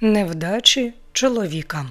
Невдачі чоловіка.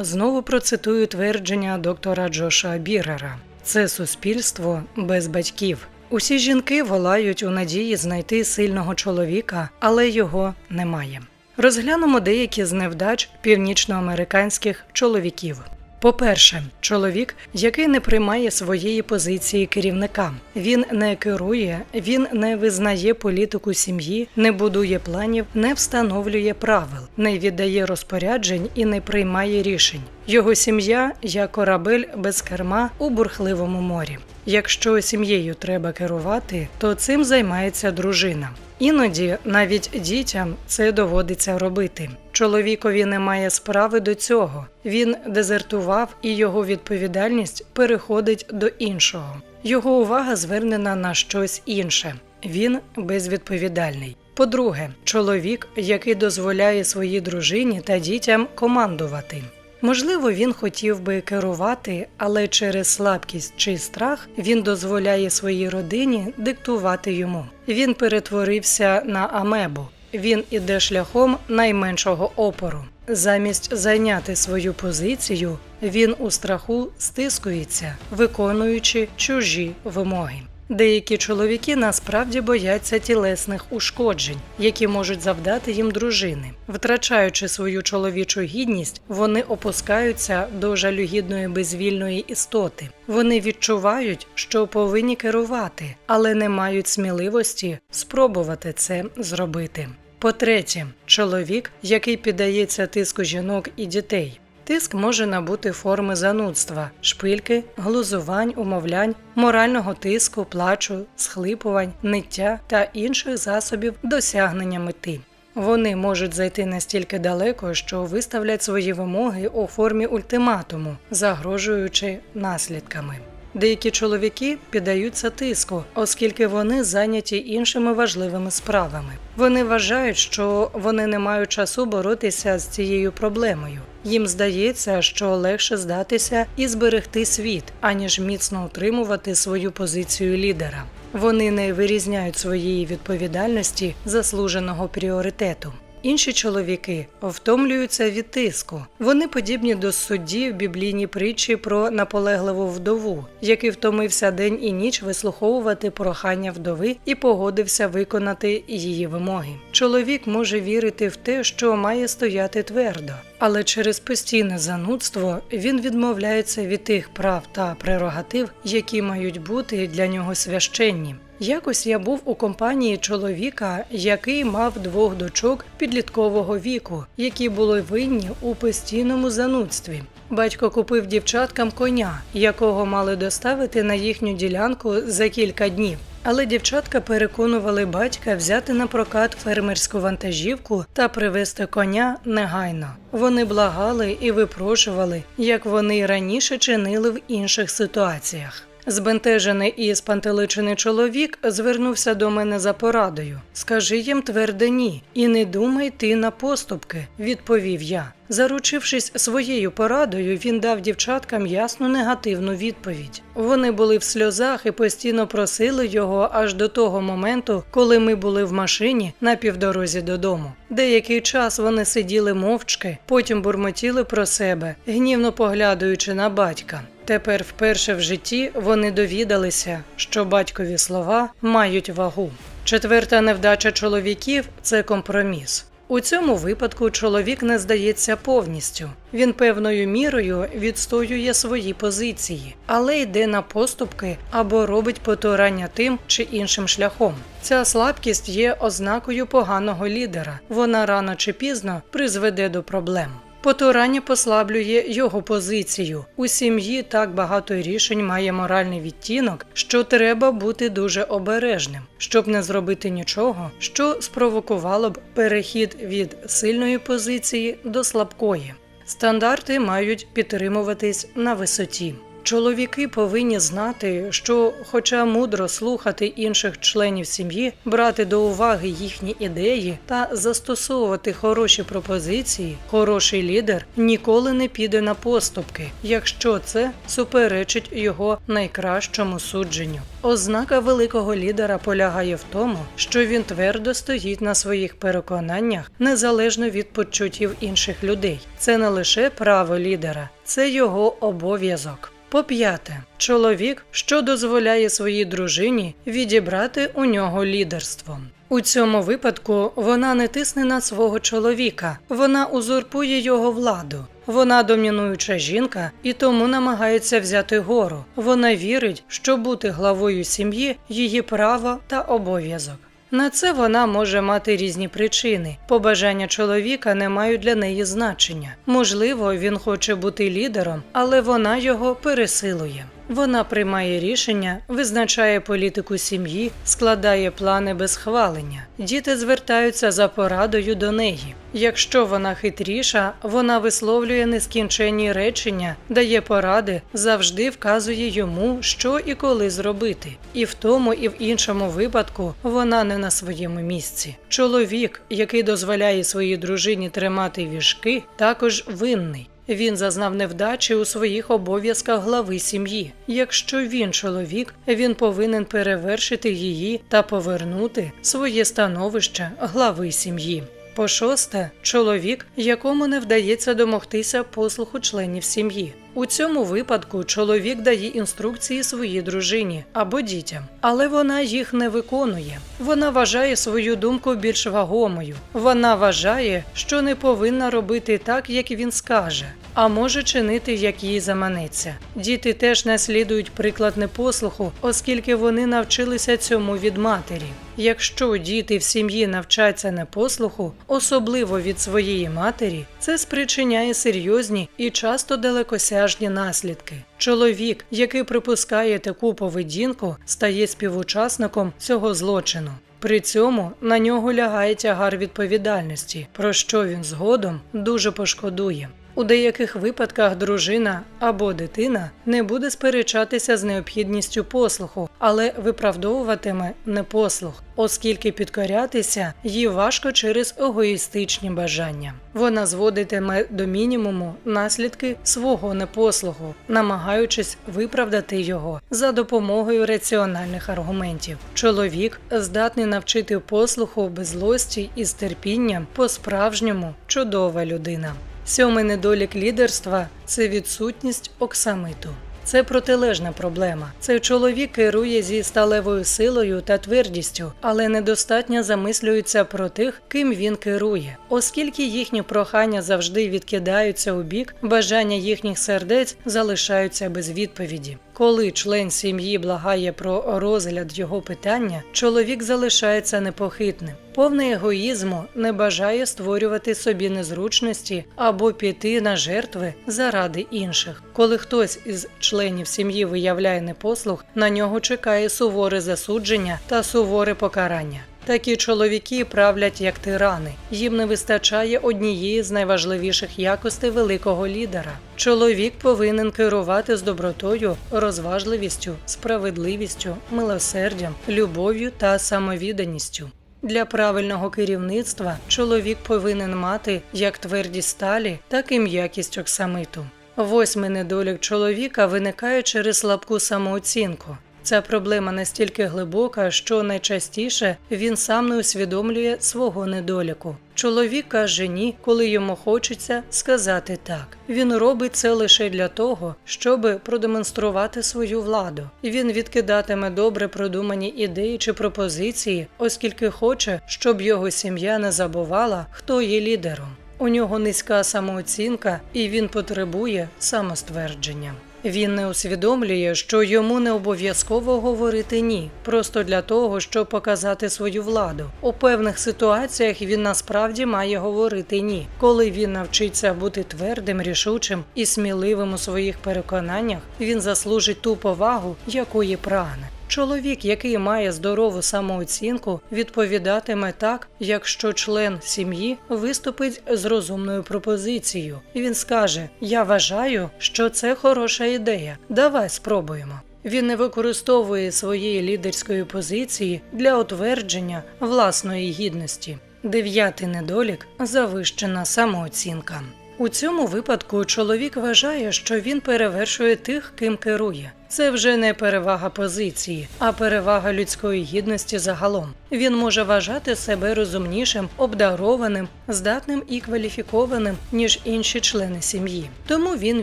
Знову процитую твердження доктора Джоша Бірера: це суспільство без батьків. Усі жінки волають у надії знайти сильного чоловіка, але його немає. Розглянемо деякі з невдач північноамериканських чоловіків. По-перше, чоловік, який не приймає своєї позиції керівника. Він не керує, він не визнає політику сім'ї, не будує планів, не встановлює правил, не віддає розпоряджень і не приймає рішень. Його сім'я як корабель без керма у бурхливому морі. Якщо сім'єю треба керувати, то цим займається дружина. Іноді навіть дітям це доводиться робити. Чоловікові немає справи до цього. Він дезертував, і його відповідальність переходить до іншого. Його увага звернена на щось інше. Він безвідповідальний. По-друге, чоловік, який дозволяє своїй дружині та дітям командувати. Можливо, він хотів би керувати, але через слабкість чи страх він дозволяє своїй родині диктувати йому. Він перетворився на амебу. Він іде шляхом найменшого опору. Замість зайняти свою позицію, він у страху стискується, виконуючи чужі вимоги. Деякі чоловіки насправді бояться тілесних ушкоджень, які можуть завдати їм дружини. Втрачаючи свою чоловічу гідність, вони опускаються до жалюгідної безвільної істоти. Вони відчувають, що повинні керувати, але не мають сміливості спробувати це зробити. По-третє, чоловік, який піддається тиску жінок і дітей. Тиск може набути форми занудства, шпильки, глузувань, умовлянь, морального тиску, плачу, схлипувань, ниття та інших засобів досягнення мети. Вони можуть зайти настільки далеко, що виставлять свої вимоги у формі ультиматуму, загрожуючи наслідками. Деякі чоловіки піддаються тиску, оскільки вони зайняті іншими важливими справами. Вони вважають, що вони не мають часу боротися з цією проблемою. Їм здається, що легше здатися і зберегти світ, аніж міцно утримувати свою позицію лідера. Вони не вирізняють своєї відповідальності заслуженого пріоритету. Інші чоловіки втомлюються від тиску. Вони подібні до судді в біблійній притчі про наполегливу вдову, який втомився день і ніч вислуховувати прохання вдови і погодився виконати її вимоги. Чоловік може вірити в те, що має стояти твердо, але через постійне занудство він відмовляється від тих прав та прерогатив, які мають бути для нього священні. Якось я був у компанії чоловіка, який мав двох дочок підліткового віку, які були винні у постійному занудстві. Батько купив дівчаткам коня, якого мали доставити на їхню ділянку за кілька днів. Але дівчатка переконували батька взяти на прокат фермерську вантажівку та привезти коня негайно. Вони благали і випрошували, як вони раніше чинили в інших ситуаціях. Збентежений і спантеличений чоловік звернувся до мене за порадою. Скажи їм тверде ні, і не думай ти на поступки, відповів я. Заручившись своєю порадою, він дав дівчаткам ясну негативну відповідь. Вони були в сльозах і постійно просили його аж до того моменту, коли ми були в машині на півдорозі додому. Деякий час вони сиділи мовчки, потім бурмотіли про себе, гнівно поглядаючи на батька. Тепер вперше в житті вони довідалися, що батькові слова мають вагу. Четверта невдача чоловіків це компроміс. У цьому випадку чоловік не здається повністю. Він певною мірою відстоює свої позиції, але йде на поступки або робить потурання тим чи іншим шляхом. Ця слабкість є ознакою поганого лідера. Вона рано чи пізно призведе до проблем. Потурання послаблює його позицію. У сім'ї так багато рішень має моральний відтінок, що треба бути дуже обережним, щоб не зробити нічого, що спровокувало б перехід від сильної позиції до слабкої. Стандарти мають підтримуватись на висоті. Чоловіки повинні знати, що, хоча мудро слухати інших членів сім'ї, брати до уваги їхні ідеї та застосовувати хороші пропозиції, хороший лідер ніколи не піде на поступки, якщо це суперечить його найкращому судженню. Ознака великого лідера полягає в тому, що він твердо стоїть на своїх переконаннях незалежно від почуттів інших людей. Це не лише право лідера, це його обов'язок. По п'яте, чоловік, що дозволяє своїй дружині відібрати у нього лідерство. У цьому випадку вона не тисне на свого чоловіка, вона узурпує його владу. Вона домінуюча жінка і тому намагається взяти гору. Вона вірить, що бути главою сім'ї її право та обов'язок. На це вона може мати різні причини. Побажання чоловіка не мають для неї значення. Можливо, він хоче бути лідером, але вона його пересилує. Вона приймає рішення, визначає політику сім'ї, складає плани без хвалення. Діти звертаються за порадою до неї. Якщо вона хитріша, вона висловлює нескінченні речення, дає поради, завжди вказує йому, що і коли зробити. І в тому, і в іншому випадку вона не на своєму місці. Чоловік, який дозволяє своїй дружині тримати віжки, також винний. Він зазнав невдачі у своїх обов'язках глави сім'ї. Якщо він чоловік, він повинен перевершити її та повернути своє становище глави сім'ї. По шосте, чоловік, якому не вдається домогтися послуху членів сім'ї. У цьому випадку чоловік дає інструкції своїй дружині або дітям, але вона їх не виконує. Вона вважає свою думку більш вагомою. Вона вважає, що не повинна робити так, як він скаже, а може чинити, як їй заманеться. Діти теж наслідують приклад непослуху, оскільки вони навчилися цьому від матері. Якщо діти в сім'ї навчаться непослуху, особливо від своєї матері, це спричиняє серйозні і часто далекосяжні наслідки. Чоловік, який припускає таку поведінку, стає співучасником цього злочину. При цьому на нього лягає тягар відповідальності, про що він згодом дуже пошкодує. У деяких випадках дружина або дитина не буде сперечатися з необхідністю послуху, але виправдовуватиме непослух, оскільки підкорятися їй важко через егоїстичні бажання. Вона зводитиме до мінімуму наслідки свого непослуху, намагаючись виправдати його за допомогою раціональних аргументів. Чоловік здатний навчити послуху без злості і з терпінням по-справжньому чудова людина. Сьомий недолік лідерства це відсутність оксамиту. Це протилежна проблема. Цей чоловік керує зі сталевою силою та твердістю, але недостатньо замислюється про тих, ким він керує, оскільки їхні прохання завжди відкидаються у бік, бажання їхніх сердець залишаються без відповіді. Коли член сім'ї благає про розгляд його питання, чоловік залишається непохитним. Повний егоїзму не бажає створювати собі незручності або піти на жертви заради інших. Коли хтось із членів сім'ї виявляє непослух, на нього чекає суворе засудження та суворе покарання. Такі чоловіки правлять як тирани. Їм не вистачає однієї з найважливіших якостей великого лідера. Чоловік повинен керувати з добротою, розважливістю, справедливістю, милосердям, любов'ю та самовідданістю. Для правильного керівництва чоловік повинен мати як твердість сталі, так і м'якість оксамиту. Восьмий недолік чоловіка виникає через слабку самооцінку. Ця проблема настільки глибока, що найчастіше він сам не усвідомлює свого недоліку. Чоловік каже ні, коли йому хочеться сказати так. Він робить це лише для того, щоб продемонструвати свою владу. Він відкидатиме добре продумані ідеї чи пропозиції, оскільки хоче, щоб його сім'я не забувала, хто є лідером. У нього низька самооцінка, і він потребує самоствердження. Він не усвідомлює, що йому не обов'язково говорити ні, просто для того, щоб показати свою владу. У певних ситуаціях він насправді має говорити ні. Коли він навчиться бути твердим, рішучим і сміливим у своїх переконаннях, він заслужить ту повагу, якої прагне. Чоловік, який має здорову самооцінку, відповідатиме так, якщо член сім'ї виступить з розумною пропозицією. Він скаже: Я вважаю, що це хороша ідея. Давай спробуємо. Він не використовує своєї лідерської позиції для утвердження власної гідності. Дев'ятий недолік завищена самооцінка. У цьому випадку чоловік вважає, що він перевершує тих, ким керує. Це вже не перевага позиції, а перевага людської гідності загалом. Він може вважати себе розумнішим, обдарованим, здатним і кваліфікованим, ніж інші члени сім'ї. Тому він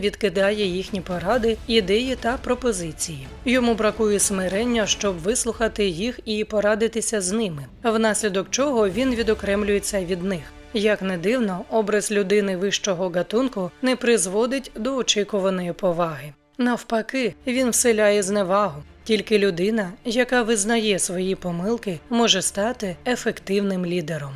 відкидає їхні поради, ідеї та пропозиції. Йому бракує смирення, щоб вислухати їх і порадитися з ними, внаслідок чого він відокремлюється від них. Як не дивно, образ людини вищого гатунку не призводить до очікуваної поваги. Навпаки, він вселяє зневагу. Тільки людина, яка визнає свої помилки, може стати ефективним лідером.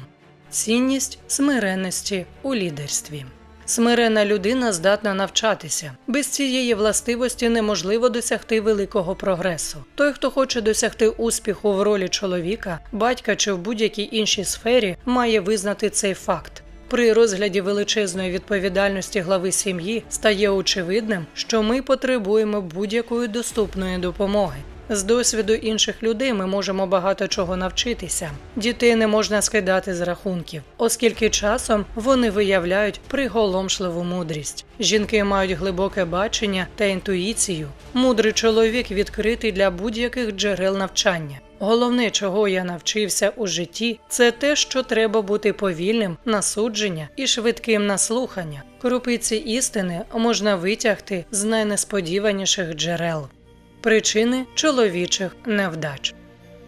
Цінність смиренності у лідерстві. Смирена людина здатна навчатися. Без цієї властивості неможливо досягти великого прогресу. Той, хто хоче досягти успіху в ролі чоловіка, батька чи в будь-якій іншій сфері, має визнати цей факт. При розгляді величезної відповідальності глави сім'ї стає очевидним, що ми потребуємо будь-якої доступної допомоги. З досвіду інших людей ми можемо багато чого навчитися. Дітей не можна скидати з рахунків, оскільки часом вони виявляють приголомшливу мудрість. Жінки мають глибоке бачення та інтуїцію. Мудрий чоловік відкритий для будь-яких джерел навчання. Головне, чого я навчився у житті, це те, що треба бути повільним на судження і швидким на слухання. Крупиці істини можна витягти з найнесподіваніших джерел. Причини чоловічих невдач.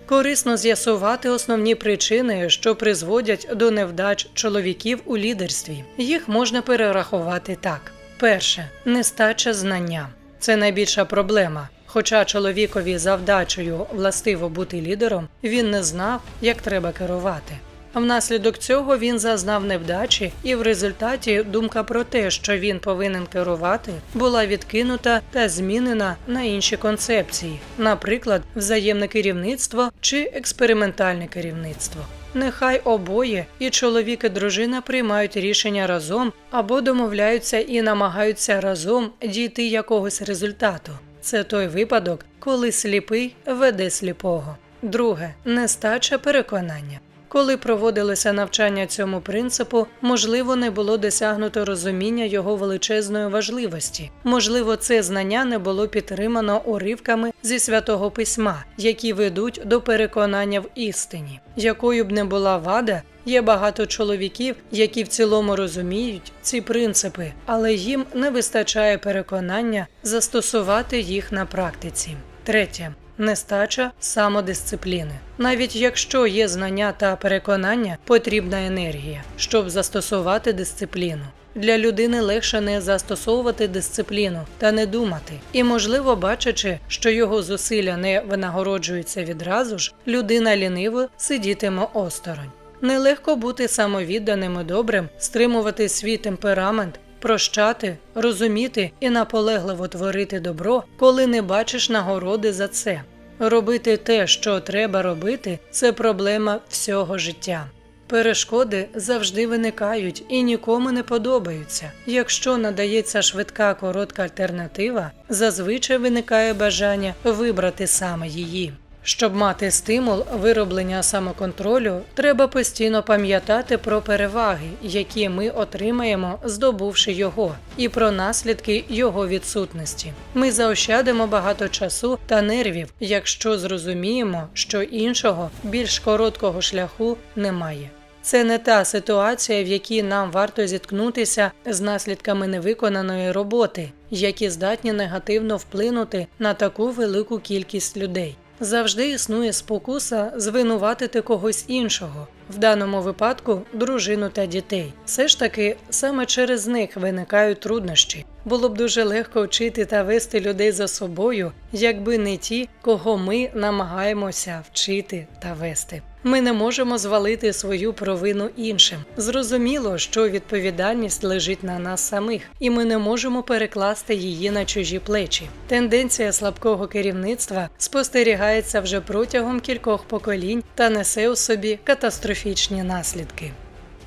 Корисно з'ясувати основні причини, що призводять до невдач чоловіків у лідерстві. Їх можна перерахувати так: перше нестача знання це найбільша проблема. Хоча чоловікові завдачею властиво бути лідером, він не знав, як треба керувати. Внаслідок цього він зазнав невдачі, і в результаті думка про те, що він повинен керувати, була відкинута та змінена на інші концепції, наприклад, взаємне керівництво чи експериментальне керівництво. Нехай обоє і чоловік і дружина приймають рішення разом або домовляються і намагаються разом дійти якогось результату. Це той випадок, коли сліпий веде сліпого. Друге нестача переконання. Коли проводилося навчання цьому принципу, можливо, не було досягнуто розуміння його величезної важливості. Можливо, це знання не було підтримано уривками зі святого письма, які ведуть до переконання в істині. Якою б не була вада, є багато чоловіків, які в цілому розуміють ці принципи, але їм не вистачає переконання застосувати їх на практиці. Третє нестача самодисципліни. Навіть якщо є знання та переконання, потрібна енергія, щоб застосувати дисципліну. Для людини легше не застосовувати дисципліну та не думати. І, можливо, бачачи, що його зусилля не винагороджуються відразу ж, людина ліниво сидітиме осторонь. Нелегко бути самовідданим і добрим, стримувати свій темперамент, прощати, розуміти і наполегливо творити добро, коли не бачиш нагороди за це. Робити те, що треба робити, це проблема всього життя. Перешкоди завжди виникають і нікому не подобаються. Якщо надається швидка коротка альтернатива, зазвичай виникає бажання вибрати саме її. Щоб мати стимул вироблення самоконтролю, треба постійно пам'ятати про переваги, які ми отримаємо, здобувши його, і про наслідки його відсутності. Ми заощадимо багато часу та нервів, якщо зрозуміємо, що іншого більш короткого шляху немає. Це не та ситуація, в якій нам варто зіткнутися з наслідками невиконаної роботи, які здатні негативно вплинути на таку велику кількість людей. Завжди існує спокуса звинуватити когось іншого, в даному випадку дружину та дітей. Все ж таки, саме через них виникають труднощі. Було б дуже легко вчити та вести людей за собою, якби не ті, кого ми намагаємося вчити та вести. Ми не можемо звалити свою провину іншим. Зрозуміло, що відповідальність лежить на нас самих, і ми не можемо перекласти її на чужі плечі. Тенденція слабкого керівництва спостерігається вже протягом кількох поколінь та несе у собі катастрофічні наслідки.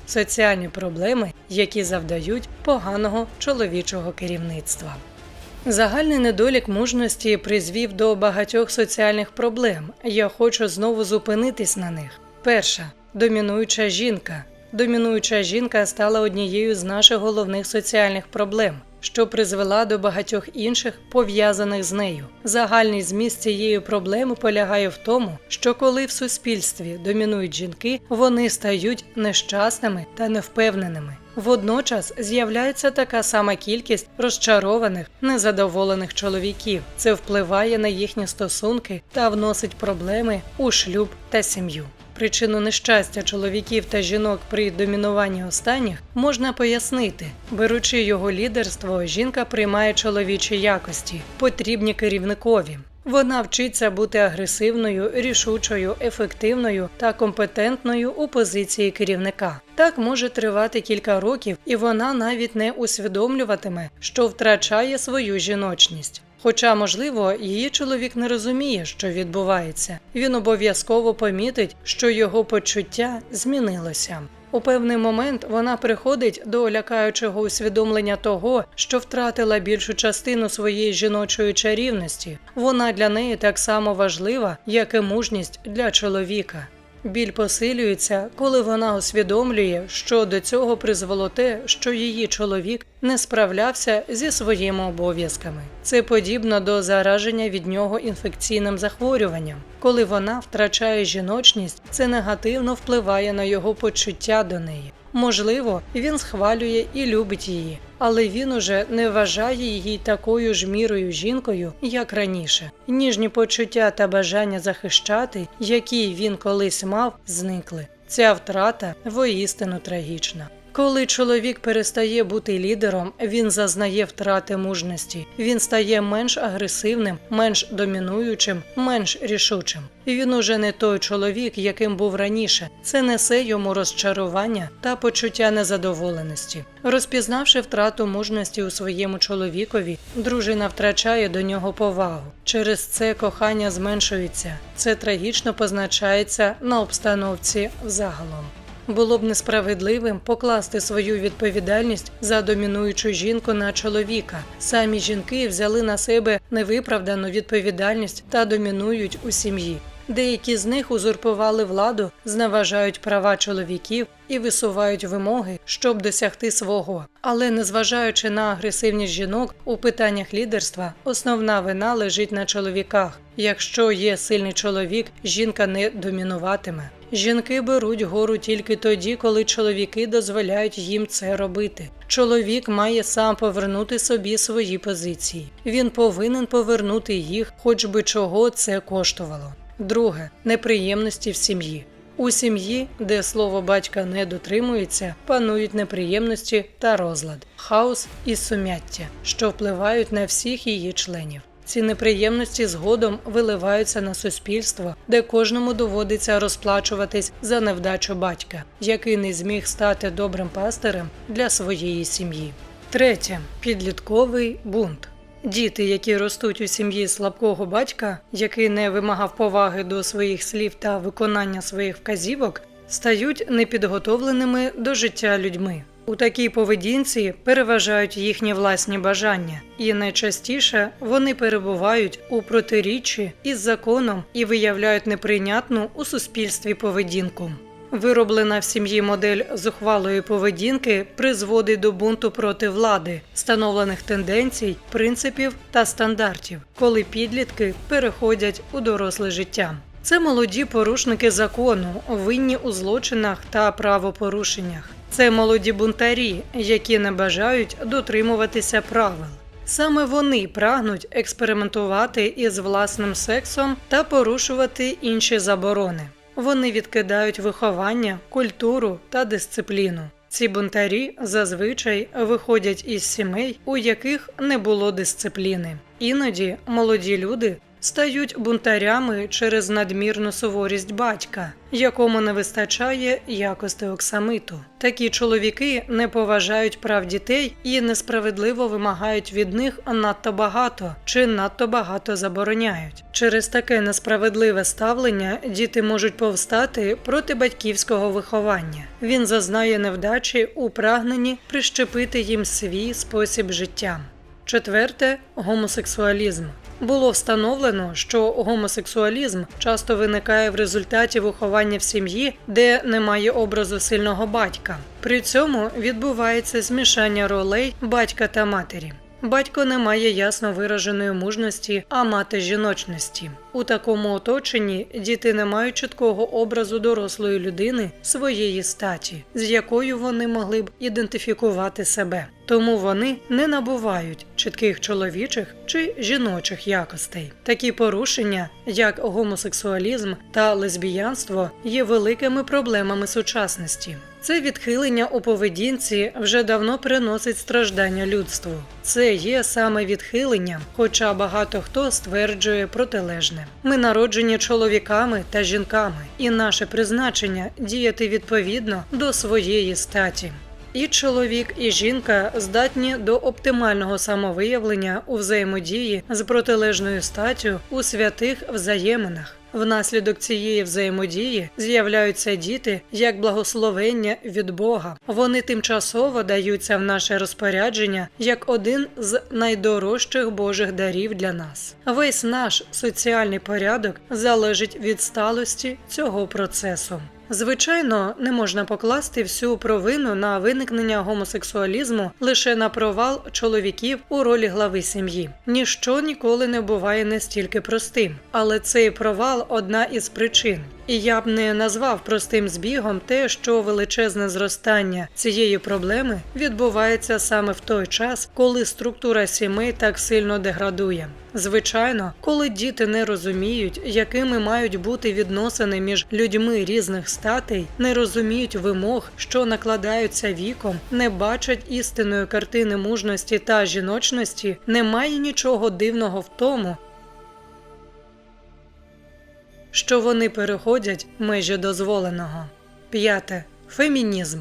Соціальні проблеми, які завдають поганого чоловічого керівництва. Загальний недолік мужності призвів до багатьох соціальних проблем. Я хочу знову зупинитись на них. Перша домінуюча жінка. Домінуюча жінка стала однією з наших головних соціальних проблем, що призвела до багатьох інших пов'язаних з нею. Загальний зміст цієї проблеми полягає в тому, що коли в суспільстві домінують жінки, вони стають нещасними та невпевненими. Водночас з'являється така сама кількість розчарованих, незадоволених чоловіків. Це впливає на їхні стосунки та вносить проблеми у шлюб та сім'ю. Причину нещастя чоловіків та жінок при домінуванні останніх можна пояснити. Беручи його лідерство, жінка приймає чоловічі якості, потрібні керівникові. Вона вчиться бути агресивною, рішучою, ефективною та компетентною у позиції керівника. Так може тривати кілька років, і вона навіть не усвідомлюватиме, що втрачає свою жіночність. Хоча, можливо, її чоловік не розуміє, що відбувається. Він обов'язково помітить, що його почуття змінилося. У певний момент вона приходить до лякаючого усвідомлення того, що втратила більшу частину своєї жіночої чарівності. Вона для неї так само важлива, як і мужність для чоловіка. Біль посилюється, коли вона усвідомлює, що до цього призвело те, що її чоловік не справлявся зі своїми обов'язками. Це подібно до зараження від нього інфекційним захворюванням. Коли вона втрачає жіночність, це негативно впливає на його почуття до неї. Можливо, він схвалює і любить її, але він уже не вважає її такою ж мірою жінкою, як раніше. Ніжні почуття та бажання захищати, які він колись мав, зникли. Ця втрата воістину трагічна. Коли чоловік перестає бути лідером, він зазнає втрати мужності. Він стає менш агресивним, менш домінуючим, менш рішучим. Він уже не той чоловік, яким був раніше. Це несе йому розчарування та почуття незадоволеності. Розпізнавши втрату мужності у своєму чоловікові, дружина втрачає до нього повагу. Через це кохання зменшується. Це трагічно позначається на обстановці загалом. Було б несправедливим покласти свою відповідальність за домінуючу жінку на чоловіка. Самі жінки взяли на себе невиправдану відповідальність та домінують у сім'ї. Деякі з них узурпували владу, зневажають права чоловіків і висувають вимоги, щоб досягти свого. Але незважаючи на агресивність жінок у питаннях лідерства, основна вина лежить на чоловіках. Якщо є сильний чоловік, жінка не домінуватиме. Жінки беруть гору тільки тоді, коли чоловіки дозволяють їм це робити. Чоловік має сам повернути собі свої позиції. Він повинен повернути їх, хоч би чого це коштувало. Друге неприємності в сім'ї. У сім'ї, де слово батька не дотримується, панують неприємності та розлад, хаос і сумяття, що впливають на всіх її членів. Ці неприємності згодом виливаються на суспільство, де кожному доводиться розплачуватись за невдачу батька, який не зміг стати добрим пастирем для своєї сім'ї. Третє підлітковий бунт. Діти, які ростуть у сім'ї слабкого батька, який не вимагав поваги до своїх слів та виконання своїх вказівок, стають непідготовленими до життя людьми. У такій поведінці переважають їхні власні бажання, і найчастіше вони перебувають у протиріччі із законом і виявляють неприйнятну у суспільстві поведінку. Вироблена в сім'ї модель зухвалої поведінки призводить до бунту проти влади, встановлених тенденцій, принципів та стандартів, коли підлітки переходять у доросле життя. Це молоді порушники закону, винні у злочинах та правопорушеннях. Це молоді бунтарі, які не бажають дотримуватися правил. Саме вони прагнуть експериментувати із власним сексом та порушувати інші заборони. Вони відкидають виховання, культуру та дисципліну. Ці бунтарі зазвичай виходять із сімей, у яких не було дисципліни. Іноді молоді люди стають бунтарями через надмірну суворість батька, якому не вистачає якості оксамиту. Такі чоловіки не поважають прав дітей і несправедливо вимагають від них надто багато чи надто багато забороняють. Через таке несправедливе ставлення діти можуть повстати проти батьківського виховання. Він зазнає невдачі у прагненні прищепити їм свій спосіб життя. Четверте гомосексуалізм. Було встановлено, що гомосексуалізм часто виникає в результаті виховання в сім'ї, де немає образу сильного батька. При цьому відбувається змішання ролей батька та матері. Батько не має ясно вираженої мужності, а мати жіночності. У такому оточенні діти не мають чіткого образу дорослої людини своєї статі, з якою вони могли б ідентифікувати себе. Тому вони не набувають чітких чоловічих чи жіночих якостей. Такі порушення, як гомосексуалізм та лесбіянство, є великими проблемами сучасності. Це відхилення у поведінці вже давно приносить страждання людству. Це є саме відхиленням, хоча багато хто стверджує протилежне. Ми народжені чоловіками та жінками, і наше призначення діяти відповідно до своєї статі. І чоловік, і жінка здатні до оптимального самовиявлення у взаємодії з протилежною статтю у святих взаєминах. Внаслідок цієї взаємодії з'являються діти як благословення від Бога. Вони тимчасово даються в наше розпорядження як один з найдорожчих Божих дарів для нас. Весь наш соціальний порядок залежить від сталості цього процесу. Звичайно, не можна покласти всю провину на виникнення гомосексуалізму лише на провал чоловіків у ролі глави сім'ї. Ніщо ніколи не буває настільки простим, але цей провал одна із причин. І я б не назвав простим збігом те, що величезне зростання цієї проблеми відбувається саме в той час, коли структура сімей так сильно деградує. Звичайно, коли діти не розуміють, якими мають бути відносини між людьми різних статей, не розуміють вимог, що накладаються віком, не бачать істинної картини мужності та жіночності, немає нічого дивного в тому, що вони переходять межі дозволеного. П'яте фемінізм.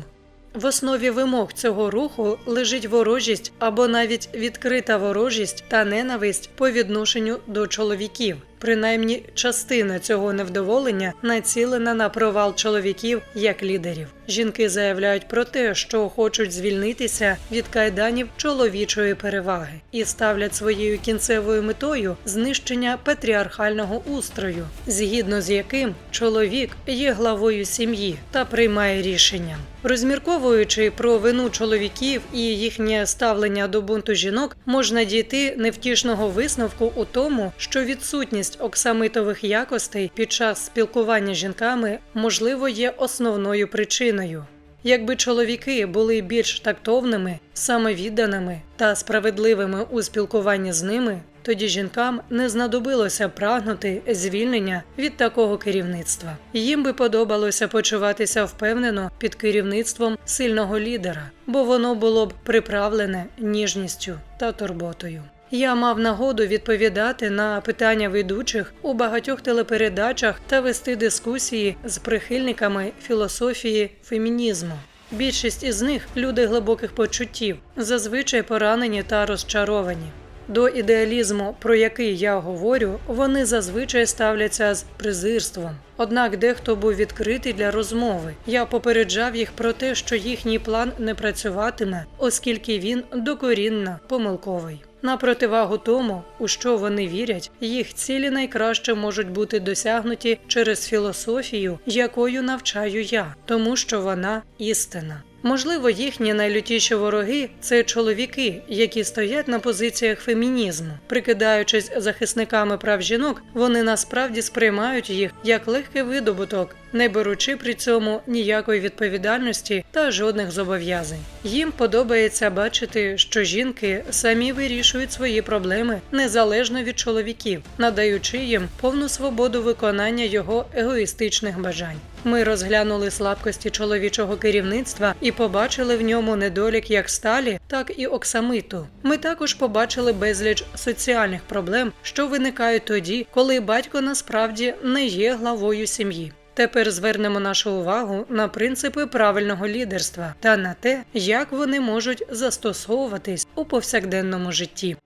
В основі вимог цього руху лежить ворожість або навіть відкрита ворожість та ненависть по відношенню до чоловіків. Принаймні, частина цього невдоволення націлена на провал чоловіків як лідерів. Жінки заявляють про те, що хочуть звільнитися від кайданів чоловічої переваги і ставлять своєю кінцевою метою знищення патріархального устрою, згідно з яким чоловік є главою сім'ї та приймає рішення. Розмірковуючи про вину чоловіків і їхнє ставлення до бунту жінок, можна дійти невтішного висновку у тому, що відсутність оксамитових якостей під час спілкування з жінками можливо є основною причиною. Якби чоловіки були більш тактовними, самовідданими та справедливими у спілкуванні з ними, тоді жінкам не знадобилося прагнути звільнення від такого керівництва. Їм би подобалося почуватися впевнено під керівництвом сильного лідера, бо воно було б приправлене ніжністю та турботою. Я мав нагоду відповідати на питання ведучих у багатьох телепередачах та вести дискусії з прихильниками філософії фемінізму. Більшість із них люди глибоких почуттів, зазвичай поранені та розчаровані. До ідеалізму, про який я говорю, вони зазвичай ставляться з презирством. Однак дехто був відкритий для розмови. Я попереджав їх про те, що їхній план не працюватиме, оскільки він докорінно помилковий. На противагу тому, у що вони вірять, їх цілі найкраще можуть бути досягнуті через філософію, якою навчаю я, тому що вона істина. Можливо, їхні найлютіші вороги це чоловіки, які стоять на позиціях фемінізму. Прикидаючись захисниками прав жінок, вони насправді сприймають їх як легкий видобуток, не беручи при цьому ніякої відповідальності та жодних зобов'язань. Їм подобається бачити, що жінки самі вирішують свої проблеми незалежно від чоловіків, надаючи їм повну свободу виконання його егоїстичних бажань. Ми розглянули слабкості чоловічого керівництва і побачили в ньому недолік як сталі, так і оксамиту. Ми також побачили безліч соціальних проблем, що виникають тоді, коли батько насправді не є главою сім'ї. Тепер звернемо нашу увагу на принципи правильного лідерства та на те, як вони можуть застосовуватись у повсякденному житті.